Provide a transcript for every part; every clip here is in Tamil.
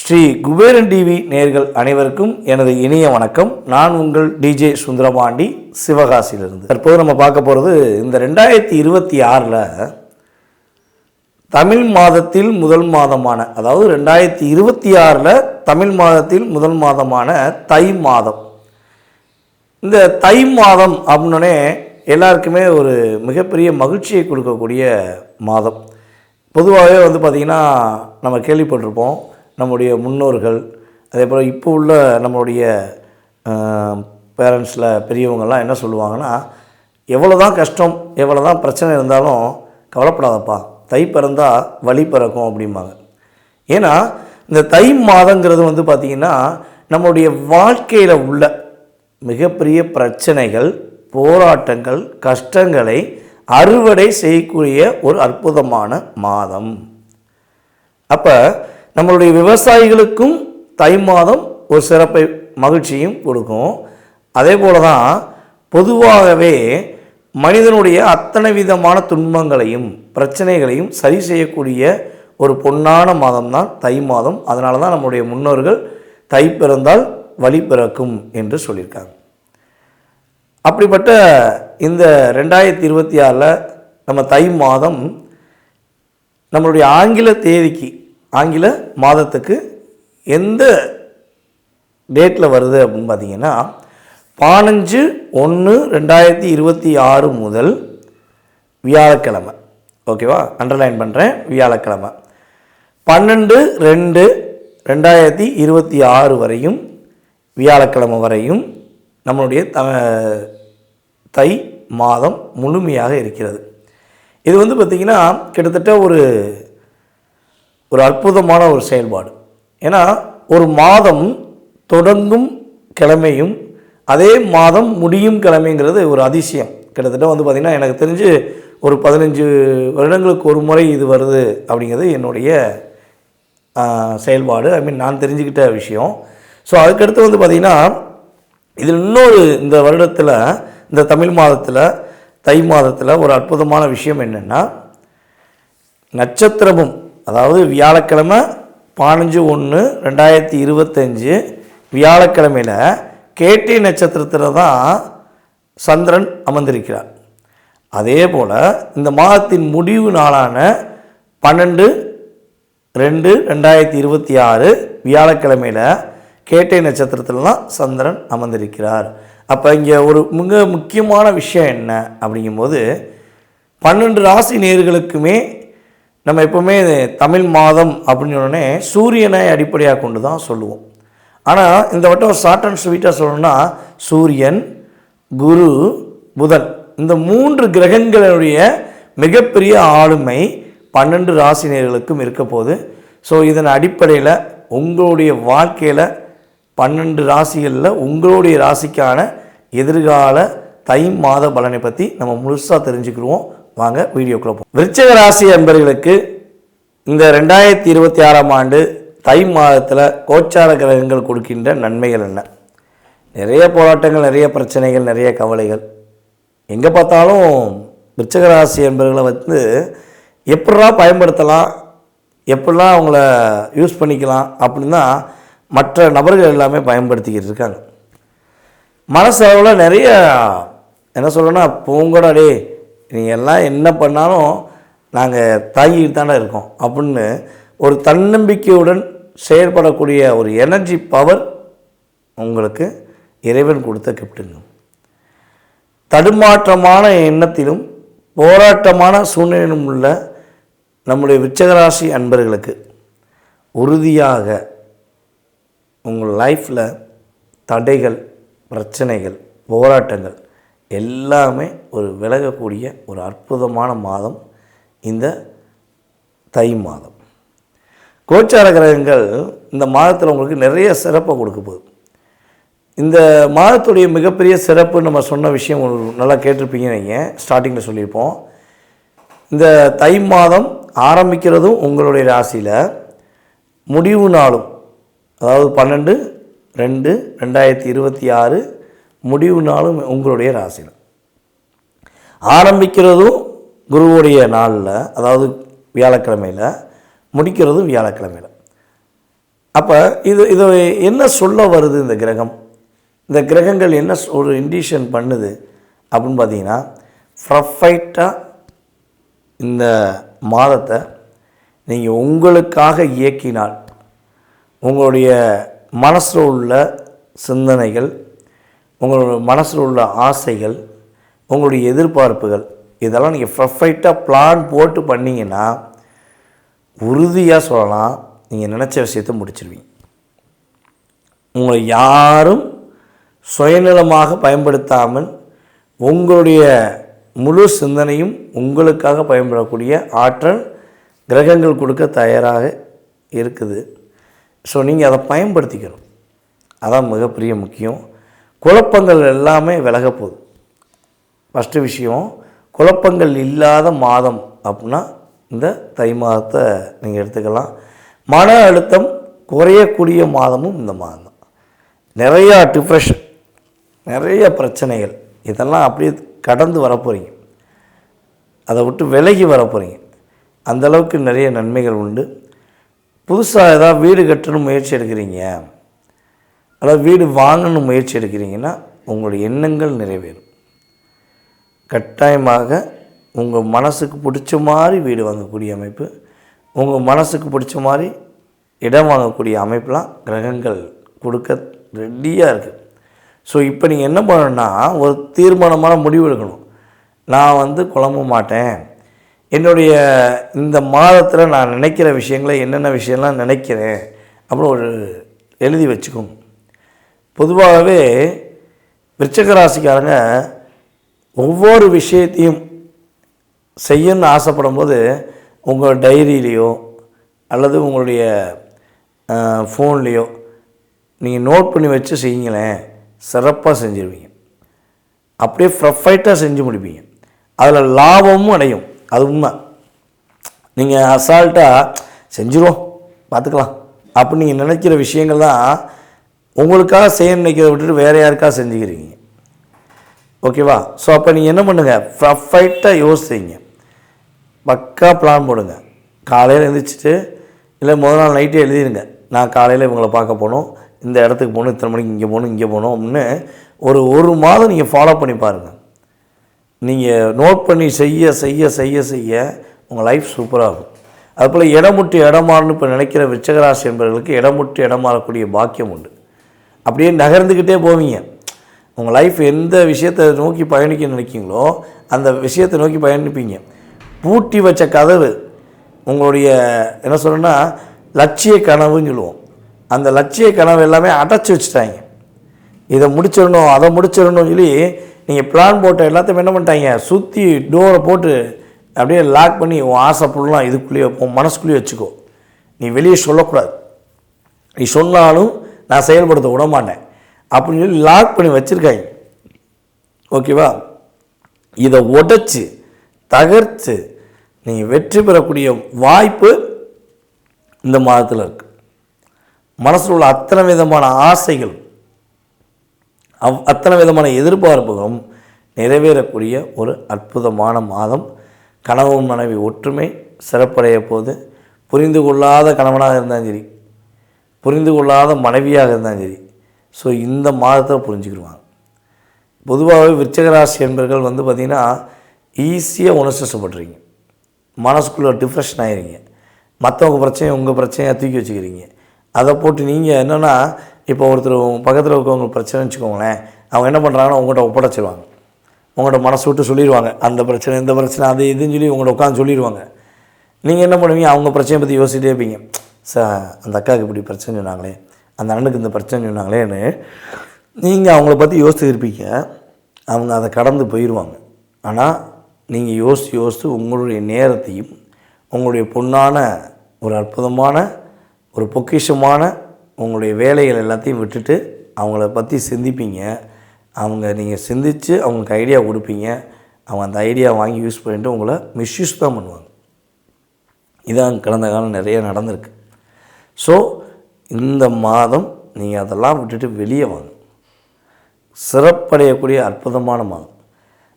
ஸ்ரீ குபேரன் டிவி நேர்கள் அனைவருக்கும் எனது இனிய வணக்கம். நான் உங்கள் டிஜே சுந்தரபாண்டி சிவகாசியிலிருந்து. தற்போது நம்ம பார்க்க போகிறது இந்த ரெண்டாயிரத்தி இருபத்தி ஆறில் தமிழ் மாதத்தில் முதல் மாதமான அதாவது ரெண்டாயிரத்தி இருபத்தி ஆறில் தமிழ் மாதத்தில் முதல் மாதமான தை மாதம். இந்த தை மாதம் அப்படின்னே எல்லாருக்குமே ஒரு மிகப்பெரிய மகிழ்ச்சியை கொடுக்கக்கூடிய மாதம். பொதுவாகவே வந்து பார்த்திங்கன்னா நம்ம கேள்விப்பட்டிருப்போம் நம்முடைய முன்னோர்கள் அதே போல் இப்போ உள்ள நம்மளுடைய பேரண்ட்ஸில் பெரியவங்கள்லாம் என்ன சொல்லுவாங்கன்னா எவ்வளோ தான் கஷ்டம் எவ்வளோ தான் பிரச்சனை இருந்தாலும் கவலைப்படாதப்பா. தை பிறந்தால் வழி பிறக்கும் அப்படிம்பாங்க. ஏன்னா இந்த தை மாதங்கிறது வந்து பார்த்திங்கன்னா நம்மளுடைய வாழ்க்கையில் உள்ள மிகப்பெரிய பிரச்சனைகள் போராட்டங்கள் கஷ்டங்களை அறுவடை செய்யக்கூடிய ஒரு அற்புதமான மாதம். அப்போ நம்மளுடைய விவசாயிகளுக்கும் தை மாதம் ஒரு சிறப்பை மகிழ்ச்சியும் கொடுக்கும். அதே போல தான் பொதுவாகவே மனிதனுடைய அத்தனை விதமான துன்பங்களையும் பிரச்சனைகளையும் சரி செய்யக்கூடிய ஒரு பொன்னான மாதம் தான் தை மாதம். அதனால தான் நம்முடைய முன்னோர்கள் தை பிறந்தால் வழி பிறக்கும் என்று சொல்லியிருக்காங்க. அப்படிப்பட்ட இந்த ரெண்டாயிரத்தி இருபத்தி ஆறில் நம்ம தை மாதம் நம்மளுடைய ஆங்கில தேதிக்கு ஆங்கில மாதத்துக்கு எந்த டேட்டில் வருது அப்படின்னு பார்த்தீங்கன்னா பதினஞ்சு ஒன்று ரெண்டாயிரத்தி இருபத்தி ஆறு முதல் வியாழக்கிழமை. ஓகேவா? அண்டர்லைன் பண்ணுறேன் வியாழக்கிழமை. பன்னெண்டு ரெண்டு ரெண்டாயிரத்தி இருபத்தி ஆறு வரையும் வியாழக்கிழமை வரையும் நம்மளுடைய த தை மாதம் முழுமையாக இருக்கிறது. இது வந்து பார்த்திங்கன்னா கிட்டத்தட்ட ஒரு ஒரு அற்புதமான ஒரு செயல்பாடு. ஏன்னா ஒரு மாதம் தொடங்கும் கிழமையும் அதே மாதம் முடியும் கிழமைங்கிறது ஒரு அதிசயம். கிட்டத்தட்ட வந்து பார்த்திங்கன்னா எனக்கு தெரிஞ்சு ஒரு பதினஞ்சு வருடங்களுக்கு ஒரு முறை இது வருது அப்படிங்கிறது என்னுடைய செயல்பாடு. ஐ மீன் நான் தெரிஞ்சுக்கிட்ட விஷயம். ஸோ அதுக்கடுத்து வந்து பார்த்திங்கன்னா இதில் இன்னொரு இந்த வருடத்தில் இந்த தமிழ் மாதத்தில் தை மாதத்தில் ஒரு அற்புதமான விஷயம் என்னென்னா நட்சத்திரமும் அதாவது வியாழக்கிழமை பதினஞ்சு ஒன்று ரெண்டாயிரத்தி இருபத்தஞ்சு வியாழக்கிழமையில் கேட்டி நட்சத்திரத்தில் தான் சந்திரன் அமர்ந்திருக்கிறார். அதே போல் இந்த மாதத்தின் முடிவு நாளான பன்னெண்டு ரெண்டு ரெண்டாயிரத்தி இருபத்தி ஆறு வியாழக்கிழமையில் கேட்டை நட்சத்திரத்தில் தான் சந்திரன் அமர்ந்திருக்கிறார். அப்போ இங்கே ஒரு மிக முக்கியமான விஷயம் என்ன அப்படிங்கும்போது பன்னெண்டு ராசி நேர்களுக்குமே நம்ம எப்போவுமே தமிழ் மாதம் அப்படின்னு உடனே சூரியனை அடிப்படையாக கொண்டு தான் சொல்லுவோம். ஆனால் இந்த வட்டம் ஒரு ஷார்ட் அண்ட் ஸ்வீட்டாக சொல்லணும்னா சூரியன் குரு புதன் இந்த மூன்று கிரகங்களுடைய மிகப்பெரிய ஆளுமை பன்னெண்டு ராசினியர்களுக்கும் இருக்க போது ஸோ இதன் அடிப்படையில் உங்களுடைய வாழ்க்கையில் பன்னெண்டு ராசிகளில் உங்களுடைய ராசிக்கான எதிர்கால தை மாத பலனை பற்றி நம்ம முழுசாக தெரிஞ்சுக்கிடுவோம். வாங்க வீடியோக்குள்ள போவோம். விருச்சக ராசி அன்பர்களுக்கு இந்த ரெண்டாயிரத்தி இருபத்தி ஆறாம் ஆண்டு தை மாதத்தில் கோச்சார கிரகங்கள் கொடுக்கின்ற நன்மைகள் என்ன? நிறைய போராட்டங்கள் நிறைய பிரச்சனைகள் நிறைய கவலைகள். எங்கே பார்த்தாலும் விருச்சக ராசி என்பர்களை வந்து எப்படிலாம் பயன்படுத்தலாம் எப்படிலாம் அவங்கள யூஸ் பண்ணிக்கலாம் அப்படின்னா மற்ற நபர்கள் எல்லாமே பயன்படுத்திக்கிட்டு இருக்காங்க. மனசளவில் நிறைய என்ன சொல்லணும்னா பூங்கடா டே நீங்கள் எல்லாம் என்ன பண்ணாலும் நாங்கள் தாங்கிட்டு தானே இருக்கோம். அப்படின்னு ஒரு தன்னம்பிக்கையுடன் செயல்படக்கூடிய ஒரு எனர்ஜி பவர் உங்களுக்கு இறைவன் கொடுத்த கிஃப்ட்டுங்க தடுமாற்றமான எண்ணத்திலும் போராட்டமான சூழ்நிலையிலும் உள்ள நம்முடைய விச்சகராசி அன்பர்களுக்கு உறுதியாக உங்கள் லைஃப்பில் தடைகள் பிரச்சனைகள் போராட்டங்கள் எல்லாமே ஒரு விலகக்கூடிய ஒரு அற்புதமான மாதம் இந்த தை மாதம். கோச்சார கிரகங்கள் இந்த மாதத்தில் உங்களுக்கு நிறைய சிறப்பை கொடுக்க போகுது. இந்த மாதத்துடைய மிகப்பெரிய சிறப்பு நம்ம சொன்ன விஷயம் நல்லா கேட்டிருப்பீங்க நீங்கள் ஸ்டார்டிங்கில் சொல்லியிருப்போம். இந்த தை மாதம் ஆரம்பிக்கிறதும் உங்களுடைய ராசியில் முடிவு நாளும் அதாவது பன்னெண்டு ரெண்டு ரெண்டாயிரத்தி இருபத்தி ஆறு முடிவு நாளும் உங்களுடைய ராசியில். ஆரம்பிக்கிறதும் குருவுடைய நாளில் அதாவது வியாழக்கிழமையில் முடிக்கிறதும் வியாழக்கிழமையில். அப்போ இது இது என்ன சொல்ல வருது இந்த கிரகம்? இந்த கிரகங்கள் என்ன சொ- ஒரு இண்டிஷன் பண்ணுது அப்படின்னு பார்த்தீங்கன்னா ப்ரஃபைட்டாக இந்த மாதத்தை நீங்கள் உங்களுக்காக இயக்கினால் உங்களுடைய மனசில் உள்ள சிந்தனைகள் உங்களுடைய மனசில் உள்ள ஆசைகள் உங்களுடைய எதிர்பார்ப்புகள் இதெல்லாம் நீங்கள் ப்ரொஃபைட்டாக பிளான் போட்டு பண்ணிங்கன்னா உறுதியாக சொல்லலாம் நீங்கள் நினச்ச விஷயத்தை முடிச்சிருவீங்க. உங்களை யாரும் சுயநலமாக பயன்படுத்தாமல் உங்களுடைய முழு சிந்தனையும் உங்களுக்காக பயன்படக்கூடிய ஆற்றல் கிரகங்கள் கொடுக்க தயாராக இருக்குது. ஸோ நீங்கள் அதை பயன்படுத்திக்கணும். அதான் மிகப்பெரிய முக்கியம். குழப்பங்கள் எல்லாமே விலக போகுது. ஃபஸ்ட்டு விஷயம் குழப்பங்கள் இல்லாத மாதம் அப்படின்னா இந்த தை மாதத்தை நீங்கள் எடுத்துக்கலாம். மன அழுத்தம் குறையக்கூடிய மாதமும் இந்த மாதம். தான் நிறையா டிப்ரெஷன் நிறைய பிரச்சனைகள் இதெல்லாம் அப்படியே கடந்து வர போகிறீங்க அதை விட்டு விலகி வர போகிறீங்க அந்தளவுக்கு நிறைய நன்மைகள் உண்டு. புதுசாக ஏதாவது வீடு கட்டணும் முயற்சி எடுக்கிறீங்க அதாவது வீடு வாங்கணும் முயற்சி எடுக்கிறீங்கன்னா உங்களுடைய எண்ணங்கள் நிறைவேறும். கட்டாயமாக உங்கள் மனசுக்கு பிடிச்ச மாதிரி வீடு வாங்கக்கூடிய அமைப்பு உங்கள் மனசுக்கு பிடிச்ச மாதிரி இடம் வாங்கக்கூடிய அமைப்பெலாம் கிரகங்கள் கொடுக்க ரெடியாக இருக்குது ஸோ இப்போ நீங்கள் என்ன பண்ணணும்னா ஒரு தீர்மானமான முடிவு எடுக்கணும். நான் வந்து குழம்ப மாட்டேன். என்னுடைய இந்த மாதத்தில் நான் நினைக்கிற விஷயங்களை என்னென்ன விஷயம்லாம் நினைக்கிறேன் அப்படின்னு ஒரு எழுதி வச்சுக்கோங்க பொதுவாகவே விருச்சிக ராசிக்காரங்க ஒவ்வொரு விஷயத்தையும் செய்யணும்னு ஆசைப்படும் போது உங்கள் டைரியிலையோ அல்லது உங்களுடைய ஃபோன்லேயோ நீங்கள் நோட் பண்ணி வச்சு செய்யுங்களேன். சிறப்பாக செஞ்சுருவீங்க. அப்படியே ப்ரொஃபைட்டாக செஞ்சு முடிப்பீங்க. அதில் லாபமும் அடையும். அது உண்மை. நீங்கள் அசால்ட்டாக செஞ்சுருவோம் பார்த்துக்கலாம் அப்படி நீங்கள் நினைக்கிற விஷயங்கள் தான் உங்களுக்காக செய்ய நினைக்கிறத விட்டுட்டு வேறு யாருக்காக செஞ்சுக்கிறீங்க? ஓகேவா ஸோ அப்போ நீங்கள் என்ன பண்ணுங்கள் ப்ரொஃபைட்டாக யோசிங்க. பக்கா பிளான் போடுங்க. காலையில் எழுந்திரிச்சிட்டு இல்லை முதல் நாள் நைட்டே எழுதிருங்க. நான் காலையில் இவங்களை பார்க்க போகணும். இந்த இடத்துக்கு போகணும் இத்தனை மணிக்கு இங்கே போகணும் இங்கே போகணும் அப்படின்னு ஒரு ஒரு மாதம் நீங்கள் ஃபாலோ பண்ணி பாருங்கள் நீங்கள் நோட் பண்ணி செய்ய செய்ய செய்ய செய்ய உங்கள் லைஃப் சூப்பராகும் அதுபோல் இடமுட்டு இடமாறுன்னு இப்போ நினைக்கிற விச்சகராசி என்பவர்களுக்கு இடமுட்டு இடமாறக்கூடிய பாக்கியம் உண்டு. அப்படியே நகர்ந்துக்கிட்டே போவீங்க. உங்கள் லைஃப் எந்த விஷயத்தை நோக்கி பயணிக்க நினைக்கிங்களோ அந்த விஷயத்தை நோக்கி பயணிப்பீங்க. பூட்டி வச்ச கதவு உங்களுடைய என்ன சொல்கிறேன்னா லட்சிய கனவுன்னு சொல்லுவோம். அந்த லட்சிய கனவு எல்லாமே அடைச்சி வச்சுட்டாங்க. இதை முடிச்சிடணும் அதை முடிச்சிடணும்னு சொல்லி நீங்கள் பிளான் போட்ட எல்லாத்தையும் என்ன பண்ணிட்டாங்க? சுற்றி டோரை போட்டு அப்படியே லாக் பண்ணி உன் ஆசை ஃபுல்லாம் இதுக்குள்ளேயே உன் மனசுக்குள்ளேயே வச்சுக்கோ. நீ வெளியே சொல்லக்கூடாது. நீ சொன்னாலும் நான் செயல்படுத்த விட மாட்டேன் அப்படின்னு சொல்லி லாக் பண்ணி வச்சுருக்காங்க. ஓகேவா இதை உடைச்சி தகர்த்து நீங்கள் வெற்றி பெறக்கூடிய வாய்ப்பு இந்த மாதத்தில் இருக்குது மனசில் உள்ள அத்தனை விதமான ஆசைகள் அவ் அத்தனை விதமான எதிர்பார்ப்புகளும் நிறைவேறக்கூடிய ஒரு அற்புதமான மாதம். கணவன் மனைவி ஒற்றுமை சிறப்படைய போது புரிந்து கொள்ளாத கணவனாக இருந்தாலும் சரி புரிந்து கொள்ளாத மனைவியாக இருந்தாலும் சரி ஸோ இந்த மாதத்தை புரிஞ்சுக்கிடுவாங்க. பொதுவாகவே விருச்சகராசி என்பர்கள் வந்து பார்த்திங்கன்னா ஈஸியாக உணர்ச்சிப்படுறீங்க மனசுக்குள்ளே டிப்ரெஷன் ஆகிறீங்க மற்றவங்க பிரச்சனையை உங்கள் பிரச்சனையை தூக்கி வச்சுக்கிறீங்க. அதை போட்டு நீங்கள் என்னென்னா இப்போ ஒருத்தர் பக்கத்தில் இருக்கவங்க பிரச்சனை வச்சுக்கோங்களேன் அவங்க என்ன பண்ணுறாங்கன்னா உங்கள்கிட்ட ஒப்படைச்சிருவாங்க. உங்கள்கிட்ட மனசு விட்டு சொல்லிடுவாங்க. அந்த பிரச்சனை இந்த பிரச்சனை அது இதுன்னு சொல்லி உங்கள்கிட்ட உட்காந்து சொல்லிடுவாங்க. நீங்கள் என்ன பண்ணுவீங்க? அவங்க பிரச்சனையை பற்றி யோசிச்சுட்டே இருப்பீங்க. சார் அந்த அக்காவுக்கு இப்படி பிரச்சனை சொன்னாங்களே அந்த அண்ணனுக்கு இந்த பிரச்சனை சொன்னாங்களேன்னு நீங்கள் அவங்கள பற்றி யோசித்து இருப்பீங்க. அவங்க அதை கடந்து போயிடுவாங்க ஆனால் நீங்கள் யோசித்து யோசித்து உங்களுடைய நேரத்தையும் உங்களுடைய பொண்ணான ஒரு அற்புதமான ஒரு பொக்கிஷமான உங்களுடைய வேலைகள் எல்லாத்தையும் விட்டுட்டு அவங்கள பற்றி சிந்திப்பீங்க. அவங்க நீங்கள் சிந்தித்து அவங்களுக்கு ஐடியா கொடுப்பீங்க. அவங்க அந்த ஐடியா வாங்கி யூஸ் பண்ணிட்டு உங்களை மிஸ்யூஸ் தான் பண்ணுவாங்க. இதான் கடந்த காலம் நிறைய நடந்திருக்கு. ஸோ இந்த மாதம் நீங்கள் அதெல்லாம் விட்டுட்டு வெளியே வாங்க. சிறப்படையக்கூடிய அற்புதமான மாதம்.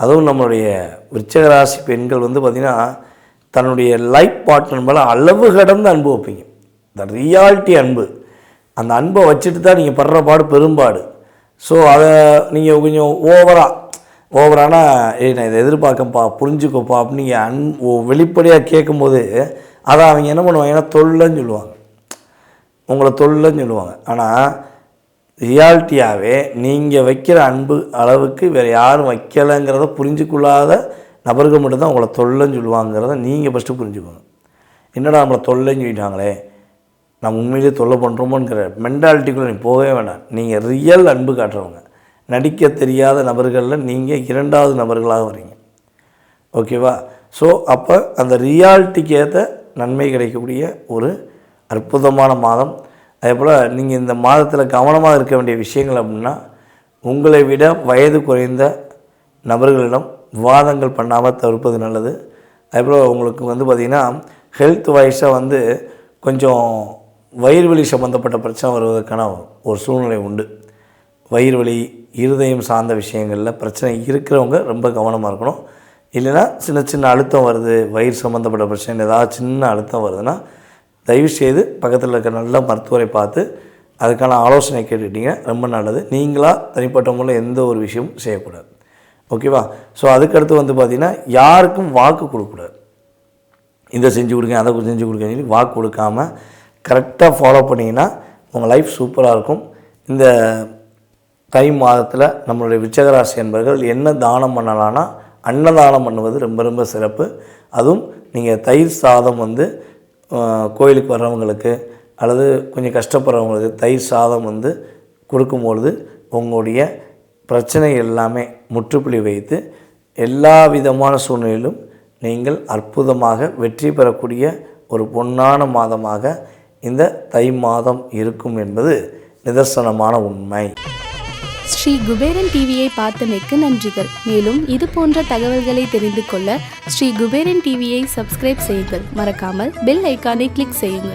அதுவும் நம்மளுடைய விருச்சகராசி பெண்கள் வந்து பார்த்திங்கன்னா தன்னுடைய லைஃப் பார்ட்னர் மேலே அளவு கடந்த அன்பு வைப்பீங்க. த ரியாலிட்டி அன்பு. அந்த அன்பை வச்சுட்டு தான் நீங்கள் படுற பாடு பெரும்பாடு. ஸோ அதை நீங்கள் கொஞ்சம் ஓவராக ஓவரானா ஏய் நான் இதை எதிர்பார்க்கப்பா புரிஞ்சுக்கோப்பா அப்படின்னு நீங்கள் அன் வெளிப்படையாக கேட்கும்போது அதை அவங்க என்ன பண்ணுவாங்க? ஏன்னா தொல்லைன்னு சொல்லுவாங்க. உங்களை தொல்லைன்னு சொல்லுவாங்க. ஆனால் ரியாலிட்டியாகவே நீங்கள் வைக்கிற அன்பு அளவுக்கு வேறு யாரும் வைக்கலைங்கிறத புரிஞ்சுக்கொள்ளாத நபர்கள் மட்டும்தான் உங்களை தொல்லைன்னு சொல்லுவாங்கிறத நீங்கள் ஃபஸ்ட்டு புரிஞ்சுக்கோங்க என்னடா நம்மளை தொல்லைன்னு சொல்லிட்டாங்களே? நம்ம உண்மையிலேயே தொல்லை பண்ணுறோமோங்கிற மென்டாலிட்டிக்குள்ளே நீ போகவே வேண்டாம் நீங்கள் ரியல் அன்பு காட்டுறவங்க. நடிக்க தெரியாத நபர்களில் நீங்கள் இரண்டாவது நபர்களாக வரீங்க ஓகேவா ஸோ அப்போ அந்த ரியாலிட்டிக்கு ஏற்ற நன்மை கிடைக்கக்கூடிய ஒரு அற்புதமான மாதம். அதே போல் நீங்கள் இந்த மாதத்தில் கவனமாக இருக்க வேண்டிய விஷயங்கள் அப்படின்னா உங்களை விட வயது குறைந்த நபர்களிடம் விவாதங்கள் பண்ணாமல் தவிர்ப்பது நல்லது. அதே போல் உங்களுக்கு வந்து பார்த்திங்கன்னா ஹெல்த் வைஸாக வந்து கொஞ்சம் வயிறு வலி சம்மந்தப்பட்ட பிரச்சனை வருவதற்கான ஒரு சூழ்நிலை உண்டு. வயிறு வலி இருதயம் சார்ந்த விஷயங்களில் பிரச்சனை இருக்கிறவங்க ரொம்ப கவனமாக இருக்கணும். இல்லைன்னா சின்ன சின்ன அழுத்தம் வருது வயிறு சம்மந்தப்பட்ட பிரச்சனை ஏதாவது சின்ன அழுத்தம் வருதுன்னா தயவுசெய்து பக்கத்தில் இருக்க நல்ல மருத்துவரை பார்த்து அதுக்கான ஆலோசனை கேட்டுக்கிட்டீங்க ரொம்ப நல்லது. நீங்களாக தனிப்பட்ட முறையில் எந்த ஒரு விஷயமும் செய்யக்கூடாது. ஓகேவா? ஸோ அதுக்கடுத்து வந்து பார்த்திங்கன்னா யாருக்கும் வாக்கு கொடுக்கக்கூடாது. இதை செஞ்சு கொடுங்க அதை செஞ்சு கொடுங்கன்னு சொல்லி வாக்கு கொடுக்காம கரெக்டாக ஃபாலோ பண்ணிங்கன்னா உங்கள் லைஃப் சூப்பராக இருக்கும். இந்த தை மாதத்தில் நம்மளுடைய விச்சகராசி என்பர்கள் என்ன தானம் பண்ணலான்னா அன்னதானம் பண்ணுவது ரொம்ப ரொம்ப சிறப்பு. அதுவும் நீங்கள் தயிர் சாதம் வந்து கோயிலுக்கு வர்றவங்களுக்கு அல்லது கொஞ்சம் கஷ்டப்படுறவங்களுக்கு தயிர் சாதம் வந்து கொடுக்கும்பொழுது உங்களுடைய பிரச்சனை எல்லாமே முற்றுப்புள்ளி வைத்து எல்லா விதமான சூழ்நிலையிலும் நீங்கள் அற்புதமாக வெற்றி பெறக்கூடிய ஒரு பொன்னான மாதமாக இந்த தை மாதம் இருக்கும் என்பது நிதர்சனமான உண்மை. ஸ்ரீ குபேரன் டிவியை பார்த்தமைக்கு நன்றிகள். மேலும் இது போன்ற தகவல்களை தெரிந்து கொள்ள ஸ்ரீ குபேரன் டிவியை சப்ஸ்கிரைப் செய்யுங்கள். மறக்காமல் பெல் ஐக்கானை கிளிக் செய்யுங்கள்.